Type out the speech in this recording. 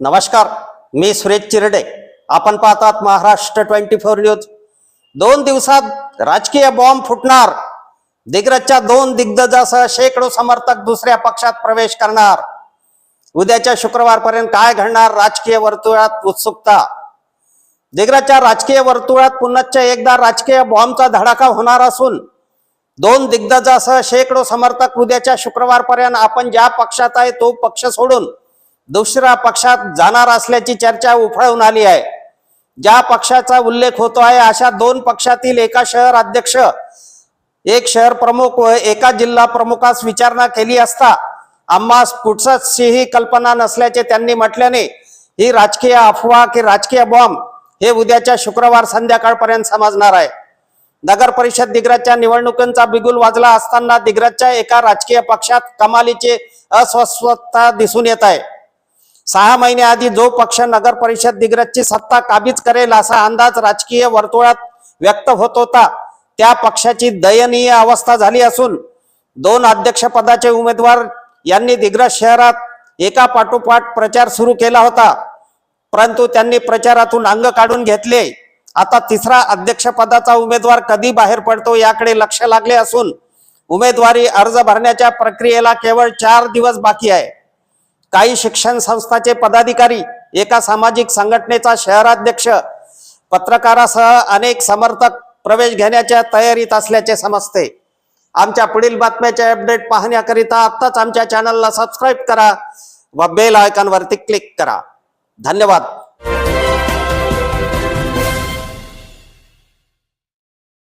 नमस्कार मी सुरेश चिरडे. आपण पाहतात महाराष्ट्र ट्वेंटी फोर न्यूज. दोन दिवसात राजकीय बॉम्ब फुटणार. दिग्रजच्या दोन दिग्गजासह शेकडो समर्थक दुसऱ्या पक्षात प्रवेश करणार. उद्याच्या शुक्रवारपर्यंत काय घडणार राजकीय वर्तुळात उत्सुकता? दिग्रजच्या राजकीय वर्तुळात पुन्हा एकदा राजकीय बॉम्बचा धडाका होणार असून दोन दिग्गजासह शेकडो समर्थक उद्याच्या शुक्रवारपर्यंत आपण ज्या पक्षात आहे तो पक्ष सोडून दुसऱ्या पक्षात जाणार असल्याची चर्चा उफळून आली आहे. ज्या पक्षाचा उल्लेख होतो आहे अशा दोन पक्षातील एका शहर अध्यक्ष एक शहर प्रमुख व एका जिल्हा प्रमुखास विचारणा केली असता आम्हास पुढची कल्पना नसल्याचे त्यांनी म्हटल्याने ही राजकीय अफवा की राजकीय बॉम्ब हे उद्याच्या शुक्रवार संध्याकाळपर्यंत समजणार आहे. नगर परिषद दिग्रजच्या निवडणुकांचा बिगुल वाजला असताना दिग्रजच्या एका राजकीय पक्षात कमालीचे अस्वस्थता दिसून येत आहे. सहा महिन्याआधी जो पक्ष नगर परिषद दिग्रजची सत्ता काबीज करेल असा अंदाज राजकीय वर्तुळात व्यक्त होत होता त्या पक्षाची दयनीय अवस्था झाली असून दोन अध्यक्षपदाचे उमेदवार यांनी दिग्रज शहरात एका पाठोपाठ प्रचार सुरू केला होता. परंतु त्यांनी प्रचारातून अंग काढून घेतले. आता तिसरा अध्यक्षपदाचा उमेदवार कधी बाहेर पडतो याकडे लक्ष लागले असून उमेदवारी अर्ज भरण्याच्या प्रक्रियेला केवळ चार दिवस बाकी आहे. काही शिक्षण संस्थाचे पदाधिकारी एका सामाजिक संघटनेचा शहराध्यक्ष पत्रकारासह अनेक समर्थक प्रवेश घेण्याच्या तयारीत असल्याचे समजते. आमच्या पुढील बातम्याचे अपडेट पाहण्याकरिता आत्ताच आमच्या चॅनलला सबस्क्राईब करा व बेल आयकॉनवरती क्लिक करा. धन्यवाद.